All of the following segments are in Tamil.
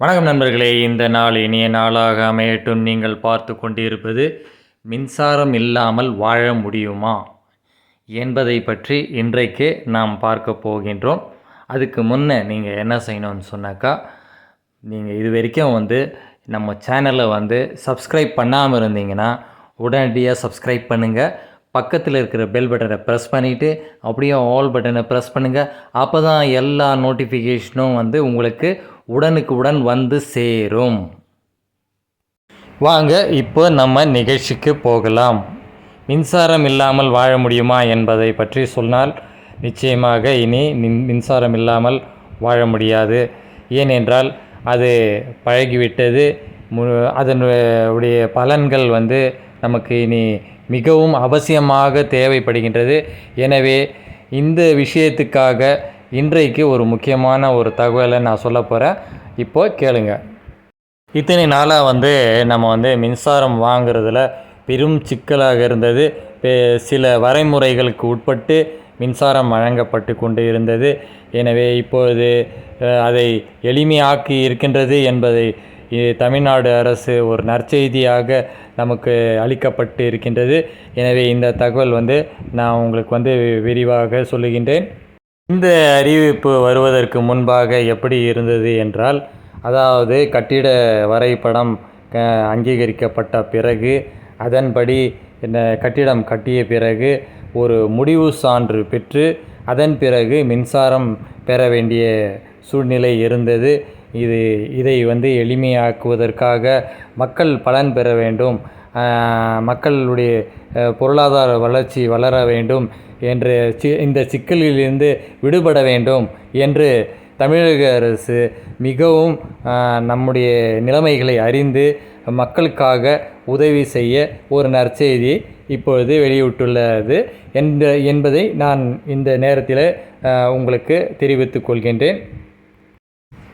வணக்கம் நண்பர்களே இந்த நாள் இனிய நாளாக அமையட்டும். நீங்கள் பார்த்து கொண்டிருப்பது மின்சாரம் இல்லாமல் வாழ முடியுமா என்பதை பற்றி இன்றைக்கு நாம் பார்க்க போகின்றோம். அதுக்கு முன்னே நீங்கள் என்ன செய்யணும்னு சொன்னாக்கா நீங்கள் இது வரைக்கும் வந்து நம்ம சேனலை வந்து சப்ஸ்கிரைப் பண்ணாமல் இருந்தீங்கன்னா உடனடியாக சப்ஸ்கிரைப் பண்ணுங்கள் பக்கத்தில் இருக்கிற பெல் பட்டனை ப்ரெஸ் பண்ணிவிட்டு அப்படியே ஆல் பட்டனை ப்ரெஸ் பண்ணுங்கள் அப்போ தான் எல்லா நோட்டிஃபிகேஷனும் வந்து உங்களுக்கு உடனுக்கு உடன் வந்து சேரும். வாங்க இப்போ நம்ம நிகழ்ச்சிக்கு போகலாம். மின்சாரம் இல்லாமல் வாழ முடியுமா என்பதை பற்றி சொன்னால் நிச்சயமாக இனி மின்சாரம் இல்லாமல் வாழ முடியாது. ஏனென்றால் அது பழகிவிட்டது. மு அதனுடைய பலன்கள் வந்து நமக்கு இனி மிகவும் அவசியமாக தேவைப்படுகின்றது. எனவே இந்த விஷயத்துக்காக இன்றைக்கு ஒரு முக்கியமான ஒரு தகவலை நான் சொல்ல போகிறேன் இப்போ கேளுங்க. இத்தனை நாளாக வந்து நம்ம வந்து மின்சாரம் வாங்குறதுல பெரும் சிக்கலாக இருந்தது. சில வரைமுறைகளுக்கு உட்பட்டு மின்சாரம் வழங்கப்பட்டு கொண்டு இருந்தது. எனவே இப்பொழுது அதை எளிமையாக்கி இருக்கின்றது என்பதை தமிழ்நாடு அரசு ஒரு நற்செய்தியாக நமக்கு அளிக்கப்பட்டு இருக்கின்றது. எனவே இந்த தகவல் வந்து நான் உங்களுக்கு வந்து விரிவாக சொல்லுகின்றேன். இந்த அறிவிப்பு வருவதற்கு முன்பாக எப்படி இருந்தது என்றால் அதாவது கட்டிட வரைபடம் க- அங்கீகரிக்கப்பட்ட பிறகு அதன்படி என்ன கட்டிடம் கட்டிய பிறகு ஒரு முடிவு சான்று பெற்று அதன் பிறகு மின்சாரம் பெற வேண்டிய சூழ்நிலை இருந்தது. இது இதை வந்து எளிமையாக்குவதற்காக மக்கள் பலன் பெற வேண்டும். மக்களுடைய பொருளாதார வளர்ச்சி வளர வேண்டும் என்று சி இந்த சிக்கலிலிருந்து விடுபட வேண்டும் என்று தமிழக அரசு மிகவும் நம்முடைய நிலைமைகளை அறிந்து மக்களுக்காக உதவி செய்ய ஒரு நற்செய்தி இப்பொழுது வெளியிட்டுள்ளது என்ற என்பதை நான் இந்த நேரத்தில் உங்களுக்கு தெரிவித்துக் கொள்கின்றேன்.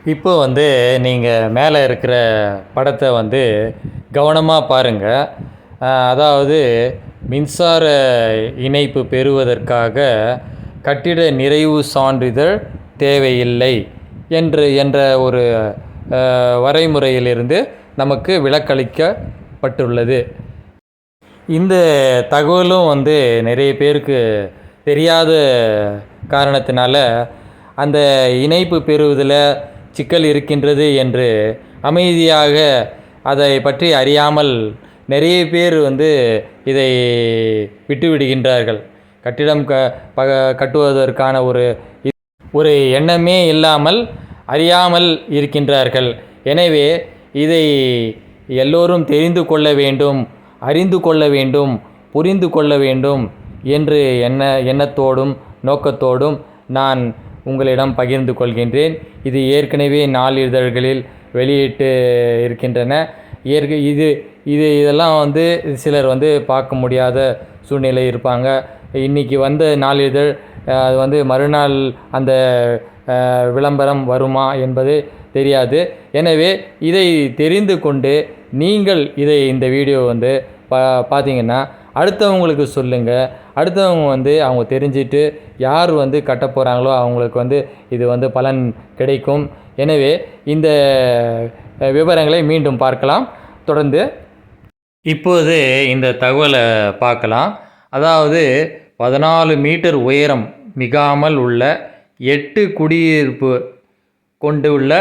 இப்போ வந்து நீங்கள் மேலே இருக்கிற படத்தை வந்து கவனமாக பாருங்கள் அதாவது மின்சார இணைப்பு பெறுவதற்காக கட்டிட நிறைவு சான்றிதழ் தேவையில்லை என்று என்ற ஒரு வரைமுறையிலிருந்து நமக்கு விலக்களிக்கப்பட்டுள்ளது இந்த தகவலும் வந்து நிறைய பேருக்கு தெரியாத காரணத்தினால அந்த இணைப்பு பெறுவதில் சிக்கல் இருக்கின்றது என்று அமைதியாக அதை பற்றி அறியாமல் நிறைய பேர் வந்து இதை விட்டுவிடுகின்றார்கள். கட்டிடம் க ப கட்டுவதற்கான ஒரு ஒரு எண்ணமே இல்லாமல் அறியாமல் இருக்கின்றார்கள். எனவே இதை எல்லோரும் தெரிந்து கொள்ள வேண்டும் அறிந்து கொள்ள வேண்டும் புரிந்து கொள்ள வேண்டும் என்று எண்ண எண்ணத்தோடும் நோக்கத்தோடும் நான் உங்களிடம் பகிர்ந்து கொள்கின்றேன். இது ஏற்கனவே நாளிதழ்களில் வெளியிட்டு இருக்கின்றன. ஏற்க இது இது இதெல்லாம் வந்து சிலர் வந்து பார்க்க முடியாத சூழ்நிலை இருப்பாங்க. இன்றைக்கி வந்த நாளிதழ் அது வந்து மறுநாள் அந்த விளம்பரம் வருமா என்பது தெரியாது. எனவே இதை தெரிந்து கொண்டு நீங்கள் இதை இந்த வீடியோ வந்து பா பார்த்தீங்கன்னா அடுத்தவங்களுக்கு சொல்லுங்கள் அடுத்தவங்க வந்து அவங்க தெரிஞ்சிட்டு யார் வந்து கட்ட போகிறாங்களோ அவங்களுக்கு வந்து இது வந்து பலன் கிடைக்கும். எனவே இந்த விவரங்களை மீண்டும் பார்க்கலாம். தொடர்ந்து இப்போது இந்த தகவலை பார்க்கலாம். அதாவது பதினாலு மீட்டர் உயரம் மிகாமல் உள்ள எட்டு குடியிருப்பு கொண்டு உள்ள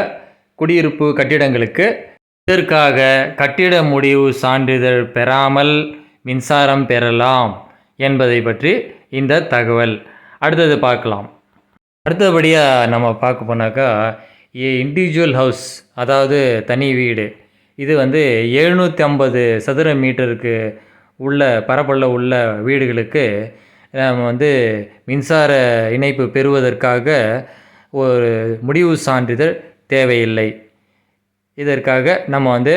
குடியிருப்பு கட்டிடங்களுக்கு இதற்காக கட்டிட முடிவு சான்றிதழ் பெறாமல் மின்சாரம் பெறலாம் என்பதை பற்றி இந்த தகவல். அடுத்தது பார்க்கலாம். அடுத்தபடியாக நம்ம பார்க்க போனாக்கா இண்டிவிஜுவல் ஹவுஸ் அதாவது தனி வீடு. இது வந்து எழுநூற்றி ஐம்பது சதுர மீட்டருக்கு உள்ள பரப்பளவு உள்ள வீடுகளுக்கு நம்ம வந்து மின்சார இணைப்பு பெறுவதற்காக ஒரு முடிவு சான்றிதழ் தேவையில்லை. இதற்காக நம்ம வந்து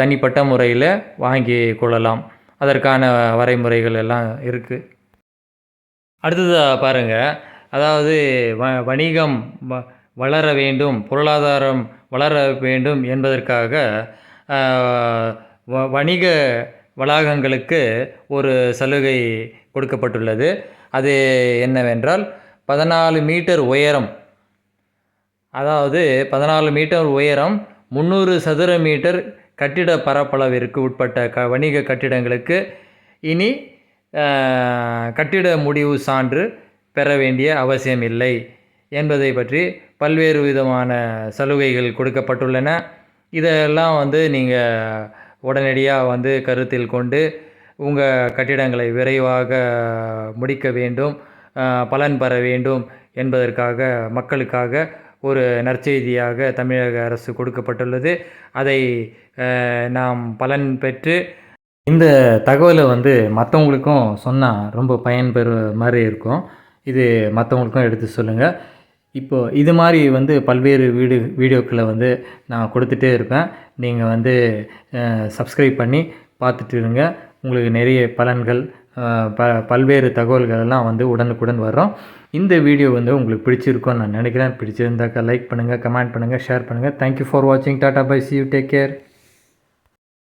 தனிப்பட்ட முறையில் வாங்கி கொள்ளலாம். அதற்கான வரைமுறைகள் எல்லாம் இருக்குது அடுத்ததாக பாருங்கள் அதாவது வ வணிகம் வ வளர வேண்டும் பொருளாதாரம் வளர வேண்டும் என்பதற்காக வ வணிக வளாகங்களுக்கு ஒரு சலுகை கொடுக்கப்பட்டுள்ளது. அது என்னவென்றால் பதினாலு மீட்டர் உயரம் அதாவது பதினாலு மீட்டர் உயரம் முந்நூறு சதுர மீட்டர் கட்டிட பரப்பளவிற்கு உட்பட்ட க வணிக கட்டிடங்களுக்கு இனி கட்டிட முடிவு சான்று பெற வேண்டிய அவசியம் இல்லை என்பதை பற்றி பல்வேறு விதமான சலுகைகள் கொடுக்கப்பட்டுள்ளன. இதெல்லாம் வந்து நீங்கள் உடனடியாக வந்து கருத்தில் கொண்டு உங்கள் கட்டிடங்களை விரைவாக முடிக்க வேண்டும் பலன் பெற வேண்டும் என்பதற்காக மக்களுக்காக ஒரு நற்செய்தியாக தமிழக அரசு கொடுக்கப்பட்டுள்ளது. அதை நாம் பலன் பெற்று இந்த தகவலை வந்து மற்றவங்களுக்கும் சொன்னால் ரொம்ப பயன்பெற மாதிரி இருக்கும். இது மற்றவங்களுக்கும் எடுத்து சொல்லுங்கள் இப்போது இது மாதிரி வந்து பல்வேறு வீடியோ வீடியோக்களை வந்து நான் கொடுத்துட்டே இருப்பேன். நீங்கள் வந்து சப்ஸ்கிரைப் பண்ணி பார்த்துட்டு இருங்க. உங்களுக்கு நிறைய பலன்கள் ப பல்வேறு தகவல்கள் எல்லாம் வந்து உடனுக்குடன் வரும். இந்த வீடியோ வந்து உங்களுக்கு பிடிச்சிருக்கும் நான் நினைக்கிறேன். பிடிச்சிருந்தாக்கா லைக் பண்ணுங்கள் கமெண்ட் பண்ணுங்கள் ஷேர் பண்ணுங்கள் தேங்க்யூ ஃபார் வாட்சிங் tata bye see you take care